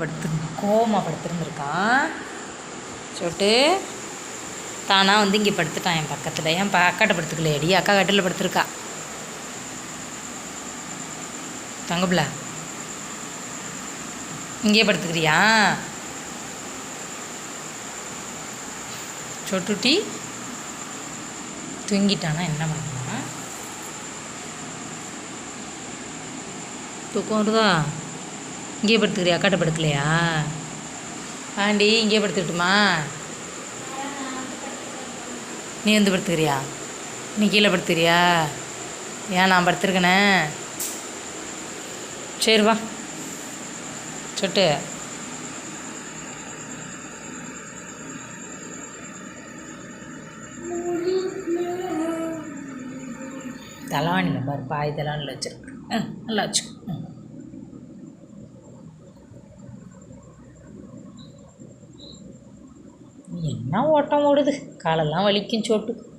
படுத்து கோமா படுத்துருந்துருக்கான் சொல்லிட்டு தானாக வந்து இங்கே படுத்துட்டான் என் பக்கத்தில். என் ப அக்காட்ட படுத்துக்கலையடி அக்கா கட்டில் படுத்துருக்கா. தங்கப்பில இங்கேயே படுத்துக்கிறியா? சொட்டுட்டி தூங்கிட்டானா என்ன பண்ணுவான் தூக்கம் வருதா? இங்கேயே படுத்துக்கிறியா? அக்காட்ட படுக்கலையா ஆண்டி இங்கேயே படுத்துக்கிட்டுமா? நீ வந்து படுத்துக்கிறியா? நீ கீழே படுத்துக்கிறியா? ஏன் நான் படுத்துருக்கனே? சரி வா. சொட்டு. தலானியில் பாரு பாய் தலானில் வச்சிருக்கு. ஆ நல்லா வச்சுக்கோ. என்ன ஓட்டம் ஓடுது? காலெல்லாம் வலிக்கும் சோட்டு.